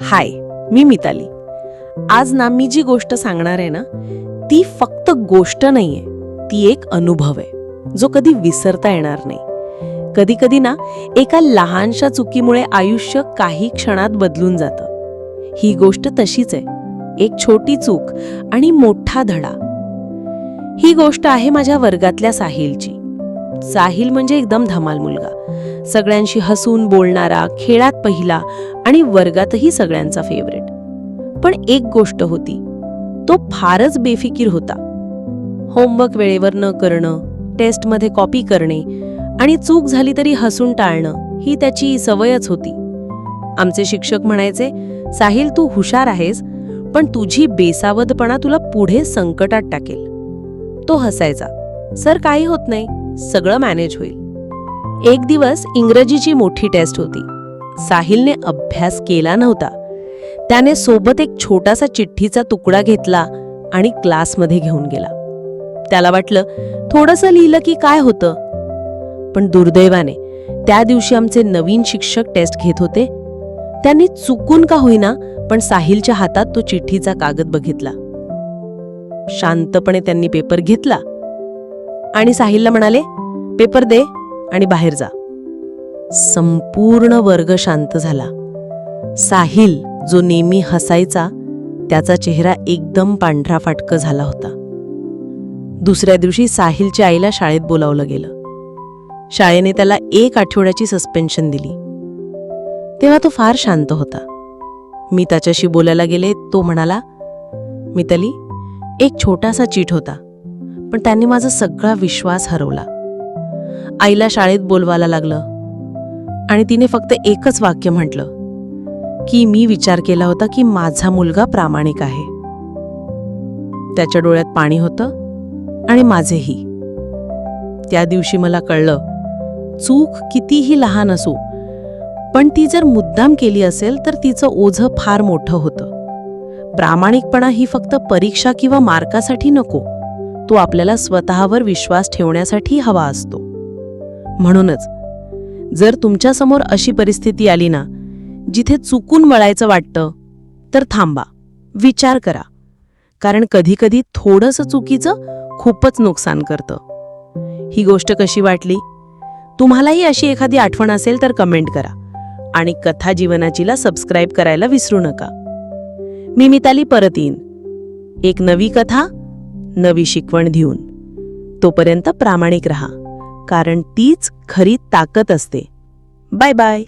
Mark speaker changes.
Speaker 1: हाय मी मिताली. आज ना मी जी गोष्ट सांगणार आहे ना ती फक्त गोष्ट नाहीये ती एक अनुभव आहे जो कधी विसरता येणार नाही. कधी कधी ना एका लहानशा चुकीमुळे आयुष्य काही क्षणात बदलून जातं. ही गोष्ट तशीच आहे एक छोटी चूक आणि मोठा धडा. ही गोष्ट आहे माझ्या वर्गातल्या साहिलची. साहिल म्हणजे एकदम धमाल मुलगा. सगळ्यांशी हसून बोलणारा खेळात पहिला आणि वर्गातही सगळ्यांचा फेवरेट पण एक गोष्ट होती तो फारच बेफिकीर होता. होमवर्क वेळेवर न करणं टेस्टमध्ये कॉपी करणे आणि चूक झाली तरी हसून टाळणं ही त्याची सवयच होती. आमचे शिक्षक म्हणायचे साहिल तू हुशार आहेस पण तुझी बेसावधपणा तुला पुढे संकटात टाकेल. तो हसायचा सर काही होत नाही सगळं मॅनेज होईल. एक दिवस इंग्रजीची मोठी टेस्ट होती. साहिलने अभ्यास केला नव्हता. त्याने सोबत एक छोटासा चिठ्ठीचा तुकडा घेतला आणि क्लासमध्ये घेऊन गेला. त्याला वाटलं थोडंसं लिहिलं की काय होतं? पण दुर्दैवाने त्या दिवशी आमचे नवीन शिक्षक टेस्ट घेत होते. त्यांनी चुकून का होईना पण साहिलच्या हातात तो चिठ्ठीचा कागद बघितला. शांतपणे त्यांनी पेपर घेतला. आणि साहिलला म्हणाले पेपर दे. आणि बाहेर जा. संपूर्ण वर्ग शांत झाला. साहिल जो नेहमी हसायचा त्याचा चेहरा एकदम पांढरा फाटक झाला होता. दुसऱ्या दिवशी साहिलच्या आईला शाळेत बोलावलं गेलं. शाळेने त्याला एक आठवड्याची सस्पेन्शन दिली. तेव्हा तो फार शांत होता. मी त्याच्याशी बोलायला गेले तो म्हणाला मिताली एक छोटासा चीट होता पण त्यांनी माझा सगळा विश्वास हरवला. आईला शाळेत बोलवायला लागलं. आणि तिने फक्त एकच वाक्य म्हटलं की मी विचार केला होता की माझा मुलगा प्रामाणिक आहे. त्याच्या डोळ्यात पाणी होतं आणि माझेही. त्या दिवशी मला कळलं चूक कितीही लहान असू पण ती जर मुद्दाम केली असेल तर तिचं ओझं फार मोठं होतं. प्रामाणिकपणा ही फक्त परीक्षा किंवा मार्कासाठी नको तो आपल्याला स्वतःवर विश्वास ठेवण्यासाठी हवा असतो. म्हणूनच जर तुमच्यासमोर अशी परिस्थिती आली ना जिथे चुकून वळायचं वाटतं तर थांबा विचार करा. कारण कधीकधी थोडंसं चुकीचं खूपच नुकसान करतं. ही गोष्ट कशी वाटली? तुम्हालाही अशी एखादी आठवण असेल तर कमेंट करा आणि कथा जीवनाचीला सबस्क्राईब करायला विसरू नका. मी मिताली परत येईन. एक नवी कथा नवी शिकवण घेऊन. तोपर्यंत प्रामाणिक रहा. कारण तीच खरी ताकद असते. Bye bye.